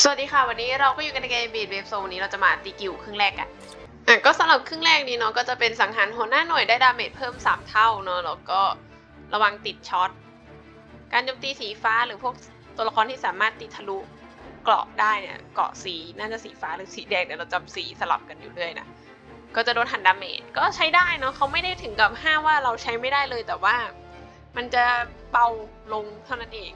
สวัสดีค่ะ วันนี้เราก็อยู่กันในเกมบีดเวฟโซวันนี้เราจะมาตีกิวครึ่งแรกกันอะก็สำหรับครึ่งแรกนี้เนาะก็จะเป็นสังหารหัวหน้าหน่วยได้ดาเมจเพิ่ม 3 เท่าเนาะแล้วก็ระวังติดช็อตการโจมตีสีฟ้าหรือพวกตัวละครที่สามารถตีทะลุเกราะได้เนี่ยเกราะสีน่าจะสีฟ้าหรือสีแดงเดี๋ยวเราจำสีสลับกันอยู่เรื่อยนะก็จะโดนหันดาเมจก็ใช้ได้เนาะเขาไม่ได้ถึงกับห้าว่าเราใช้ไม่ได้เลยแต่ว่า มันจะเบาลงเท่านั้นเอง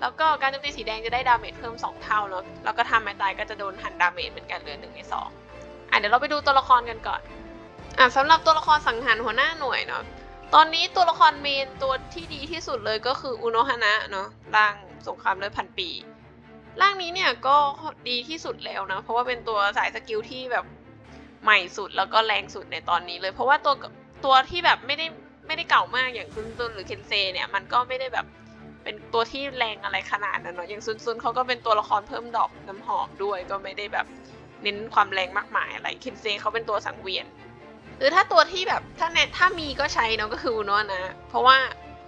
แล้วก็การโจมตีสีแดงจะได้ดาเมจเพิ่ม 2 เท่าเนาะแล้วก็ทำไม้ตายก็จะโดนหันดาเมจเหมือนกันเหลือหนึ่งในสองอะเดี๋ยวเราไปดูตัวละครกันก่อนอะสำหรับตัวละครสังหารหัวหน้าหน่วยเนาะตอนนี้ตัวละครเมนตัวที่ดีที่สุดเลยก็คืออุโนฮานะเนาะร่างสงครามเลือดพันปี ร่างนี้เนี่ยก็ดีที่สุดแล้วนะเพราะว่าเป็นตัวสายสกิลที่แบบใหม่สุดแล้วก็แรงสุดในตอนนี้เลย เพราะว่าตัวตัวที่แบบไม่ได้ไม่ได้เก่ามากอย่างซุนซุนหรือเคนเซเนี่ยมันก็ไม่ได้แบบ เป็นตัวที่แรงอะไรขนาดนั้นเนาะอย่างซุนซุนเขาก็เป็นตัวละครเพิ่มดอกน้ำหอมด้วย ก็ไม่ได้แบบเน้นความแรงมากมายอะไรเคนเซเขาเป็นตัวสังเวียนหรือถ้าตัวที่แบบถ้าเนถ้ามีก็ใช้เนาะก็คืออุโนะนะ เพราะว่า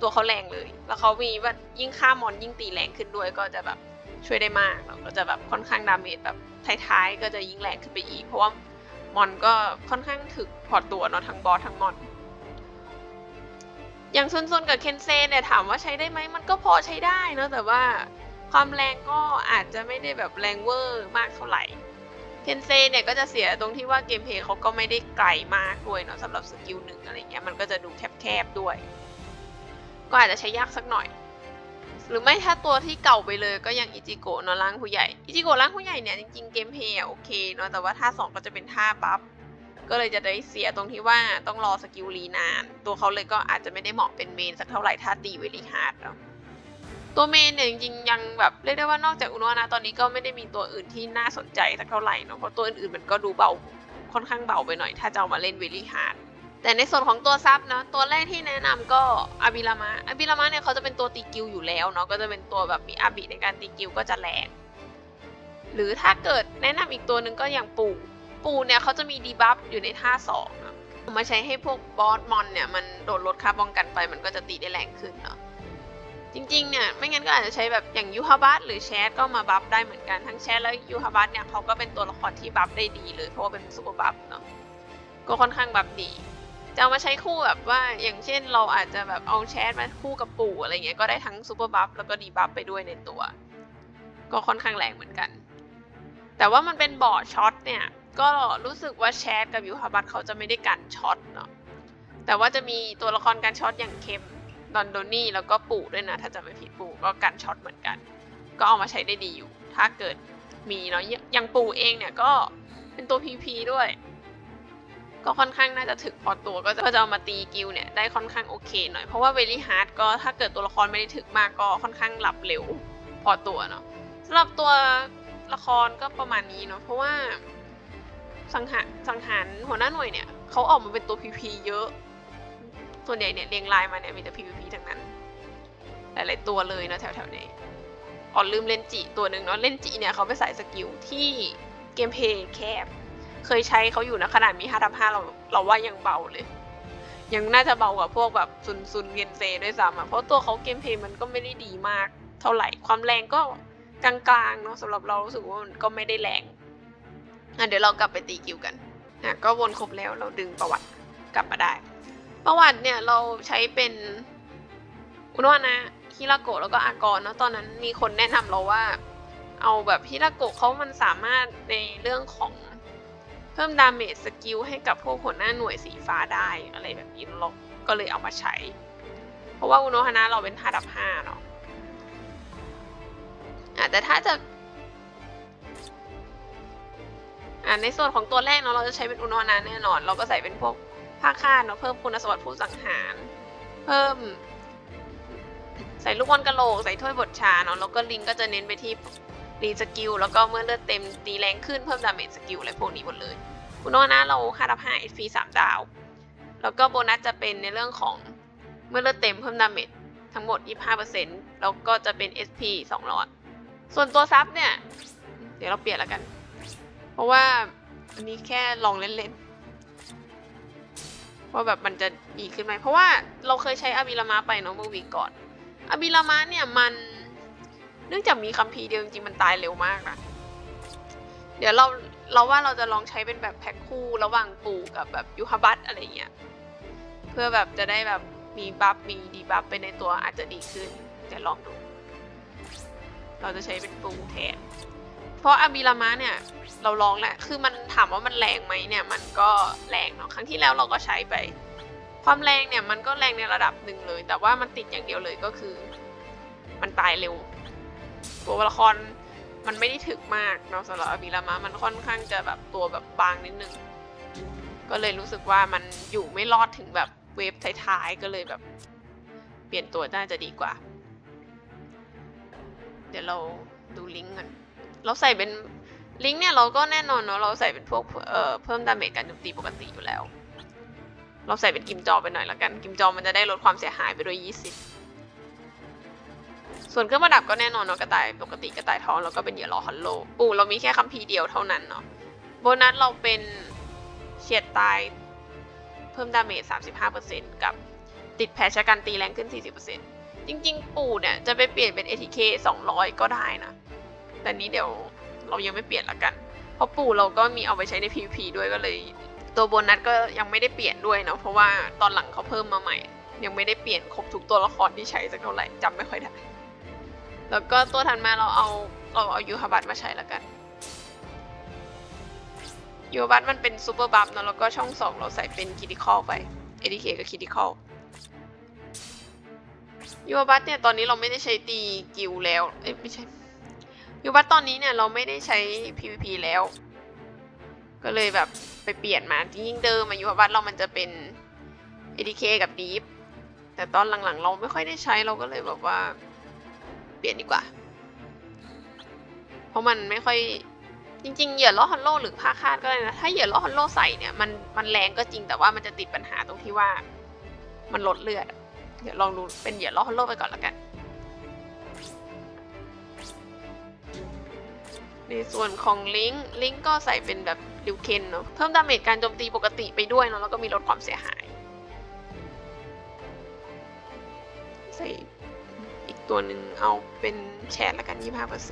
ตัวเขาแรงเลย แล้วเขามีว่ายิ่งฆ่ามอนยิ่งตีแรงขึ้นด้วยก็จะแบบช่วยได้มากแล้วก็จะแบบค่อนข้างดาเมจแบบท้ายๆก็จะยิ่งแรงขึ้นไปอีก เพราะว่ามอนก็ค่อนข้างถึกพอตัวเนาะทั้งบอสทั้งมอน อย่างซุนซุนกับเคนเซเนี่ยถามว่าใช้ได้ไหมมันก็พอใช้ได้เนอะแต่ว่าความแรงก็อาจจะไม่ได้แบบแรงเวอร์มากเท่าไหร่เคนเซเนี่ยก็จะเสียตรงที่ว่าเกมเพลย์เขาก็ไม่ได้ไกลมากด้วยเนาะสำหรับสกิลหนึ่งอะไรเงี้ยมันก็จะดูแคบๆด้วย ก็อาจจะใช้ยากสักหน่อย หรือไม่ถ้าตัวที่เก่าไปเลยก็อย่างอิจิโกะเนาะร่างผู้ใหญ่อิจิโกะร่างผู้ใหญ่เนี่ยจริงๆเกมเพลย์โอเคเนาะแต่ว่าท่าสองก็จะเป็นท่าบัฟ ก็เลยจะได้เสียตรงที่ว่าต้องรอสกิลรีนาน ตัวเขาเลยก็อาจจะไม่ได้เหมาะเป็นเมนสักเท่าไหร่ถ้าตีเวลีฮาร์ดเนาะตัวเมนเนี่ยจริงๆยังแบบเรียกได้ว่านอกจากอุโนะนะตอนนี้ก็ไม่ได้มีตัวอื่นที่น่าสนใจสักเท่าไหร่เนาะเพราะตัวอื่นๆมันก็ดูเบาค่อนข้างเบาไปหน่อย ถ้าจะเอามาเล่นเวลี่ฮาร์ดแต่ในส่วนของตัวซับนะตัวแรกที่แนะนำก็อาบิรามะอาบิรามะเนี่ยเขาจะเป็นตัวตีกิวอยู่แล้วเนาะก็จะเป็นตัวแบบมีอาบิในการตีกิวก็จะแรงหรือถ้าเกิดแนะนำอีกตัวหนึ่งก็อย่างปู่ ปูเนี่ยเขาจะมีดีบัฟอยู่ในท่าสองเนาะมาใช้ให้พวกบอสมอนเนี่ยมันโดนลดค่าป้องกันไปมันก็จะตีได้แรงขึ้นเนาะจริงๆ เนี่ย ไม่งั้นก็อาจจะใช้แบบอย่างยูฮาบัตหรือแชทก็มาบัฟได้เหมือนกัน ทั้งแชทและยูฮาบัตเนี่ยเขาก็เป็นตัวละครที่บัฟได้ดีเลย เพราะว่าเป็นซูเปอร์บัฟเนาะก็ค่อนข้างบัฟดี จะามาใช้คู่แบบว่าอย่างเช่นเราอาจจะแบบเอาแชทมาคู่กับปู่อะไรเงี้ยก็ได้ทั้งซูเปอร์บัฟแล้วก็ดีบัฟไปด้วยในตัว ก็ค่อนข้างแรงเหมือนกัน แต่ว่ามันเป็นบอร์ดช็อตเนี่ย ก็รู้สึกว่าแชทกับยูฮาบัตเขาจะไม่ได้กันช็อตเนาะแต่ว่าจะมีตัวละครการช็อตอย่างเคมดอนโดนี่แล้วก็ปู่ด้วยนะ ถ้าจะไม่ผิดปู่ก็กันช็อตเหมือนกัน ก็เอามาใช้ได้ดีอยู่ ถ้าเกิดมีเนาะอย่างปู่เองเนี่ยก็เป็นตัว PP ด้วย ก็ค่อนข้างน่าจะถึกพอตัวก็จะก็จะเอามาตีกิลเนี่ยได้ค่อนข้างโอเคหน่อยเพราะว่าเวลี่ฮาร์ดก็ถ้าเกิดตัวละครไม่ได้ถึกมากก็ค่อนข้างหลับเร็วพอตัวเนาะสำหรับตัวละครก็ประมาณนี้เนาะเพราะว่า สังหารสังหารหัวหน้าหน่วยเนี่ยเขาออกมาเป็นตัว PP เยอะ ส่วนใหญ่เนี่ยเรียงรายมาเนี่ยมีแต่ PVP ทั้งนั้น หลายๆตัวเลยเนาะแถวๆนี้อ๋อลืมเลนจิตัวหนึ่งเนาะเลนจิเนี่ยเขาไปใส่สกิลที่เกมเพย์แคบ เคยใช้เขาอยู่นะขนาดมี5ทับ5เราเราว่ายังเบาเลย ยังน่าจะเบากว่าพวกแบบซุนซุนเกนเซด้วยซ้ำอะเพราะตัวเขาเกมเพย์มันก็ไม่ได้ดีมาก เท่าไหร่ความแรงก็กลางๆเนาะสำหรับเรารู้สึกว่ามันก็ไม่ได้แรง อะเดี๋ยวเรากลับไปตีกิวกันอะก็วนครบแล้วเราดึงประวัติกลับมาได้ ประวัติเนี่ยเราใช้เป็นอุนวานะฮิราโกะแล้วก็อากรเนาะตอนนั้นมีคนแนะนำเราว่า เอาแบบฮิราโกะเขามันสามารถในเรื่องของเพิ่มดาเมจสกิลให้กับพวกหัวหน้าหน่วยสีฟ้าได้อะไรแบบนี้เราก็เลยเอามาใช้ เพราะว่าอุโนฮานะเราเป็นท่าดับห้าเนาะอะแต่ถ้าจะ ในส่วนของตัวแรกเนาะเราจะใช้เป็นอุโนานแน่นอน เราก็ใส่เป็นพวกผ้าคาดเนาะเพิ่มคุณสมบัติผู้สังหาร เพิ่ม ใส่ลูกบอลกระโหลกใส่ถ้วยบทชาเนาะแล้วก็ลิงก็จะเน้นไปที่รีสกิลแล้วก็เมื่อเลือดเต็มตีแรงขึ้นเพิ่มดาเมจสกิลอะไรพวกนี้หมดเลยคุณโนนะเรา5ดับ5 SP 3ดาว แล้วก็โบนัสจะเป็นในเรื่องของเมื่อเลือดเต็มเพิ่มดาเมจทั้งหมด 25%แล้วก็จะเป็น SP 2หลอดส่วนตัวซับเนี่ย เดี๋ยวเราเปลี่ยนแล้วกัน เพราะว่าอันนี้แค่ลองเล่นๆว่าแบบมันจะดีขึ้นไหมเพราะว่าเราเคยใช้อาบิรามะไปเนาะเมื่อวีก่อนอาบิรามะเนี่ยมันเนื่องจากมีคัมภีร์เดียวจริงๆมันตายเร็วมากนะเดี๋ยวเราเราว่าเราจะลองใช้เป็นแบบแพ็คคู่ระหว่างปู่กับแบบยูฮาบัตอะไรเงี้ยเพื่อแบบจะได้แบบมีบัฟมีดีบัฟไปในตัวอาจจะดีขึ้นเดี๋ยวลองดู เราจะใช้เป็นปูแทน เพราะอาบิรามะเนี่ยเราลองแหละคือมันถามว่ามันแรงไหมเนี่ยมันก็แรงเนาะครั้งที่แล้วเราก็ใช้ไป ความแรงเนี่ยมันก็แรงในระดับหนึ่งเลย แต่ว่ามันติดอย่างเดียวเลยก็คือ มันตายเร็ว ตัวละครมันไม่ได้ถึกมากเนาะสำหรับอาบิรามะมันค่อนข้างจะแบบตัวแบบบางนิดนึงก็เลยรู้สึกว่ามันอยู่ไม่รอดถึงแบบเวฟท้ายๆก็เลยแบบ เปลี่ยนตัวน่าจะดีกว่า เดี๋ยวเราดูลิงก์กัน เราใส่เป็นลิงเนี่ยเราก็แน่นอนเนาะเราใส่เป็นพวกเอ่อเพิ่มดาเมจการโจมตีปกติอยู่แล้ว เราใส่เป็นกิมจอไปหน่อยละกัน กิมจอมันจะได้ลดความเสียหายไปด้วย 20 ส่วนเครื่องประดับก็แน่นอนเนาะกระต่ายปกติกระต่ายทองแล้วก็เป็นเหยื่อรอฮัลโลปู่เรามีแค่คัมภีร์เดียวเท่านั้นเนาะโบนัสเราเป็นเฉียดตายเพิ่มดาเมจ 35%กับติดแผลชะกันตีแรงขึ้น 40%จริง ๆ ปู่เนี่ยจะไปเปลี่ยนเป็น ATK 200 ก็ได้นะ แต่นี้เดี๋ยวเรายังไม่เปลี่ยนละกัน เพราะปู่เราก็มีเอาไปใช้ใน PVP ด้วยก็เลย ตัวโบนัสก็ยังไม่ได้เปลี่ยนด้วยเนาะเพราะว่าตอนหลังเขาเพิ่มมาใหม่ ยังไม่ได้เปลี่ยนครบทุกตัวละครที่ใช้สักเท่าไหร่จำไม่ค่อยได้แล้วก็ตัวถัดมาเราเอาเราเอายูฮาบัตมาใช้แล้วกันยูฮาบัตมันเป็นซูเปอร์บัฟเนาะแล้วก็ช่องสองเราใส่เป็นคิดิคอลไป ADK กับคิดิคอลยูฮาบัตเนี่ยตอนนี้เราไม่ได้ใช้ตีกิลแล้วเอ้ยไม่ใช่ ยูฮาบัตตอนนี้เนี่ยเราไม่ได้ใช้ PVP แล้ว ก็เลยแบบไปเปลี่ยนมาจริงๆเดิมอายุบัตเรามันจะเป็น ADK กับ Deep แต่ตอนหลังๆ เราไม่ค่อยได้ใช้เราก็เลยแบบว่า เปลี่ยนดีกว่า เพราะมันไม่ค่อยจริงๆ เหยื่อล้อฮันโลหรือผ้าคาดก็ได้นะ ถ้าเหยื่อล้อฮันโลใส่เนี่ยมันมันแรงก็จริงแต่ว่ามันจะติดปัญหาตรงที่ว่า มันลดเลือด เดี๋ยวลองดูเป็นเหยื่อล้อฮันโลไปก่อนและกัน ในส่วนของลิงก์ลิงก์ก็ใส่เป็นแบบลิวเคนเนาะเพิ่มดาเมจการโจมตีปกติไปด้วยเนาะแล้วก็มีลดความเสียหาย ใส่อีกตัวหนึ่งเอาเป็นแชร์ละกัน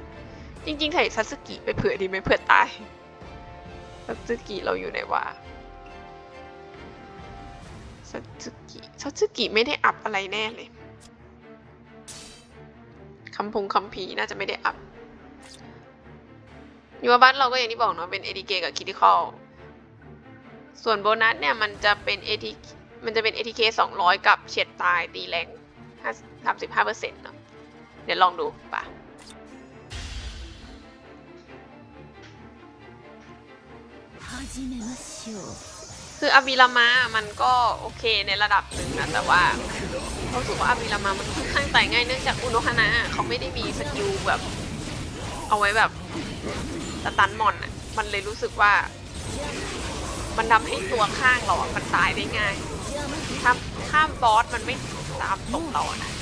25%จริงๆ ใส่ซัตสึกิไปเผื่อดีไหมเผื่อตายซัตสึกิเราอยู่ไหนวะซัตสึกิซัตสึกิไม่ได้อัพอะไรแน่เลยคำพงคำพีน่าจะไม่ได้อัพ ยูวาบัตเราก็อย่างที่บอกเนาะเป็นเอทีเคกับคิติคอลส่วนโบนัสเนี่ยมันจะเป็นเอทีมันจะเป็นเอทีเคสองร้อยกับเฉียดตายตีแรงห้าสามสิบห้าเปอร์เซ็นต์เนาะเดี๋ยวลองดูปะคืออาบิลามามันก็โอเคในระดับหนึ่งนะแต่ว่าเขาสูว่าอาบิลามามันค่อนข้างตายง่ายเนื่องจากอุโนฮานะเขาไม่ได้มีสกิลแบบ เอาไว้แบบสตันมอนอะมันเลยรู้สึกว่า มันทำให้ตัวข้างเราอะมันตายได้ง่ายถ้าข้ามบอสมันไม่ตามตรงเราอะนะ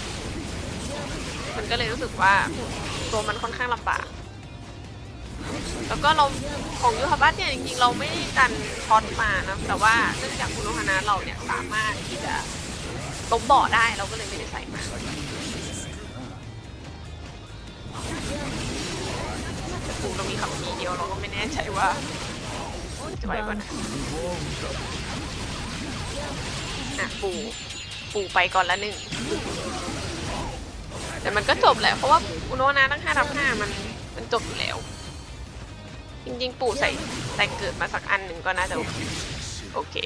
มันก็เลยรู้สึกว่าตัวมันค่อนข้างลำบากแล้วก็เราของยูฮาบัตเนี่ยจริงๆเราไม่ได้ดันช็อตมานะแต่ว่าเนื่องจากคุณโนฮานะเราเนี่ยสามารถที่จะล้มบ่อได้เราก็เลยไม่ได้ใส่มา แต่ปูเรามีคำพีร์เดียวเราก็ไม่แน่ใจว่าจะไหวป่ะนะอะปู่ปู่ไปก่อนละหนึ่ง แต่มันก็จบแหละ เพราะว่าอุโนนะตั้งห้าทับห้ามันมันจบอยู่แล้ว จริงๆ ปู่ใส่แต่งเกิดมาสักอันหนึ่งก็น่าจะโอเค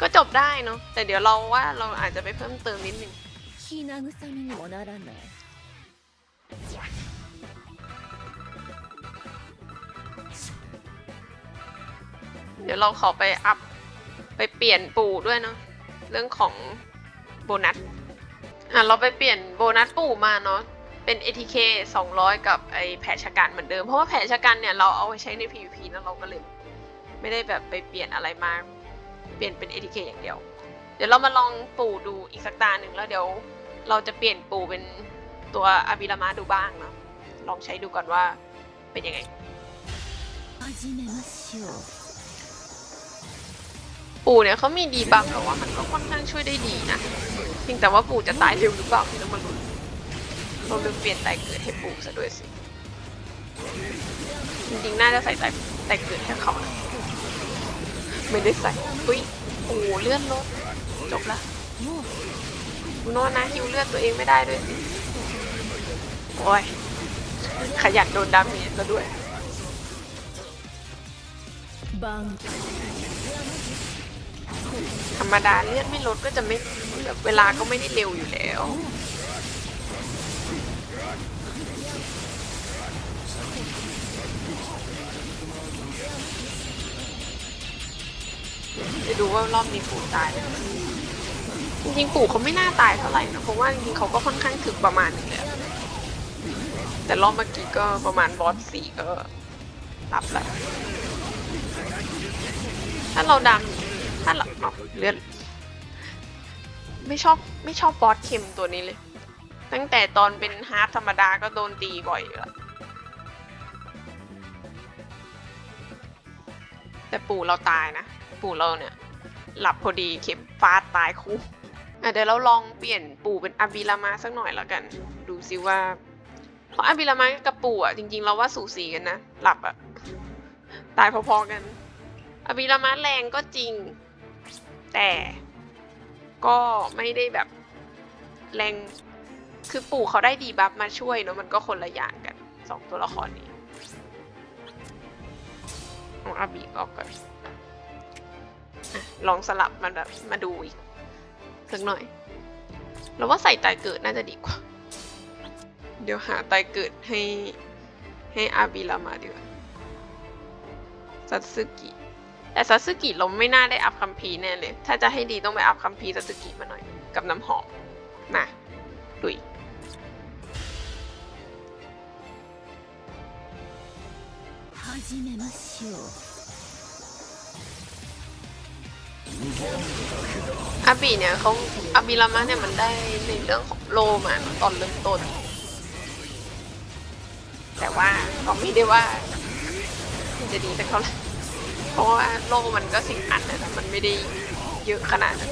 ก็จบได้เนาะแต่เดี๋ยวเราว่าเราอาจจะไปเพิ่มเติมนิดนึง เดี๋ยวเราขอไปอัพไปเปลี่ยนปู่ด้วยเนาะเรื่องของโบนัสอะเราไปเปลี่ยนโบนัสปู่มาเนาะเป็น ATK 200 กับไอแผชกันเหมือนเดิม เพราะว่าแผชกันเนี่ยเราเอาไปใช้ใน PVP นะเราก็เลยไม่ได้แบบไปเปลี่ยนอะไรมาเปลี่ยนเป็น ATK อย่างเดียว เดี๋ยวเรามาลองปู่ดูอีกสักตาหนึ่งแล้วเดี๋ยวเราจะเปลี่ยนปู่เป็นตัวอาบิลามาดูบ้างเนาะลองใช้ดูก่อนว่าเป็นยังไง ปู่เนี่ยเขามีดีบัฟแต่ว่ามันก็ค่อนข้างช่วยได้ดีนะเพียงแต่ว่าปู่จะตายเร็วหรือเปล่าที่ต้องมาลุ้นเราลืมเปลี่ยนไตเกิดให้ปู่ซะด้วยสิ จริงๆ น่าจะใส่ไตไตเกิดให้เขานะไม่ได้ใส่อุ้ยโอ้เลื่อนรถจบละคุณโน่นนะฮิวเลือดตัวเองไม่ได้ด้วยสิ โอ้ย ขยันโดนดาเมจซะด้วยバン ธรรมดาเลือดไม่ลดก็จะไม่เวลาก็ไม่ได้เร็วอยู่แล้วจะดูว่ารอบนี้ปู่ตายจริงๆปู่เขาไม่น่าตายเท่าไหร่นะเพราะว่าจริงๆเขาก็ค่อนข้างถึกประมาณนึงแหละแต่รอบเมื่อกี้ก็ประมาณบอสสี่ก็รับแล้วถ้าเราดัง ถ้าเราเอาเลือดไม่ชอบไม่ชอบบอสเข็มตัวนี้เลย ตั้งแต่ตอนเป็นฮาร์ฟธรรมดาก็โดนตีบ่อยอยู่แล้วแต่ปู่เราตายนะ ปู่เราเนี่ย หลับพอดีเข็มฟาดตายคู่อะเดี๋ยวเราลองเปลี่ยนปู่เป็นอาบิรามาสักหน่อยแล้วกัน ดูซิว่า เพราะอาบิรามากับปู่อะจริงๆเราว่าสูสีกันนะ หลับอะ ตายพอๆกันอภิรามาแรงก็จริง แต่ก็ไม่ได้แบบแรงคือปู่เขาได้ดีบัฟมาช่วยเนอะมันก็คนละอย่างกันสองตัวละครนี้เอาอาบีออกก่อนลองสลับมันแบบมาดูอีกสักหน่อยเราว่าใส่ตายเกิดน่าจะดีกว่า เดี๋ยวหาตายเกิดให้ให้อาบิรามาดีกว่าซัตสึกิ แต่ซาสึกิเราไม่น่าได้อัพคัมพีแน่เลย ถ้าจะให้ดีต้องไปอัพคัมพีซาสึกิมาหน่อย กับน้ำหอม มาดุยอาบีเนี่ยเขาอาบีรามะเนี่ยมันได้ในเรื่องของโลมาตอนเริ่มต้น แต่ว่าก็ไม่ได้ว่า จะดีสักเท่าไหร่ ราะว่าโลกมันก็สิงอันนะแต่มันไม่ได้เยอะขนาดนั้น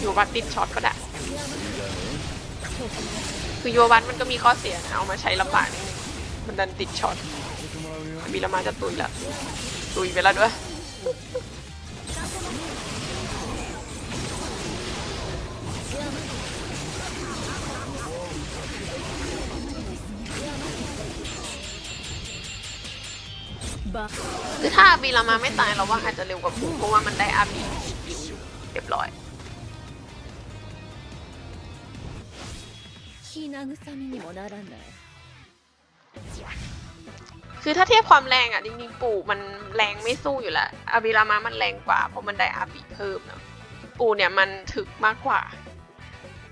อยู่วัดติดช็อตก็ได้ คือโยวัตมันก็มีข้อเสียนะเอามาใช้ลำบากนิดนึงมันดันติดช็อตมีละมาจะตุยละตุยไปแล้วด้วย คือถ้าอาบีรามาไม่ตายเราว่าอาจจะเร็วกว่าพุ่เพราะว่ามันได้อาบีอยู่เรียบร้อยคือถ้าเทียบความแรงอะจริงๆปู่มันแรงไม่สู้อยู่แล้วอาบีรามามันแรงกว่าเพราะมันได้อาบีเพิ่มนะปู่เนี่ยมันถึกมากกว่า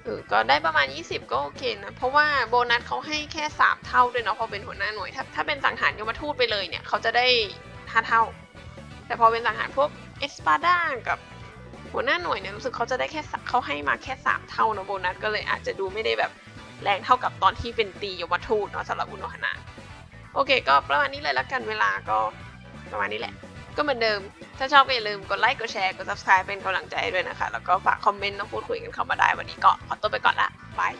เออก็ได้ประมาณ 20 ก็โอเคนะ เพราะว่าโบนัสเขาให้แค่ 3 เท่าด้วยเนาะพอเป็นหัวหน้าหน่วย ถ้าถ้าเป็นสังหารยมทูตไปเลยเนี่ยเขาจะได้ 5 เท่า แต่พอเป็นสังหารพวกเอสปาด้ากับหัวหน้าหน่วยเนี่ยรู้สึกเขาจะได้แค่สเขาให้มาแค่ 3 เท่าเนาะโบนัสก็เลยอาจจะดูไม่ได้แบบแรงเท่ากับตอนที่เป็นตียมทูตเนาะสำหรับอุโนหนะโอเค ก็ประมาณนี้เลยละกันเวลาก็ประมาณนี้แหละ ก็เหมือนเดิม ถ้าชอบก็อย่าลืมกดไลค์ กดแชร์ กด subscribe เป็นกำลังใจด้วยนะคะ แล้วก็ฝากคอมเมนต์ต้องพูดคุยกันเข้ามาได้ วันนี้ก็ขอตัวไปก่อนละบาย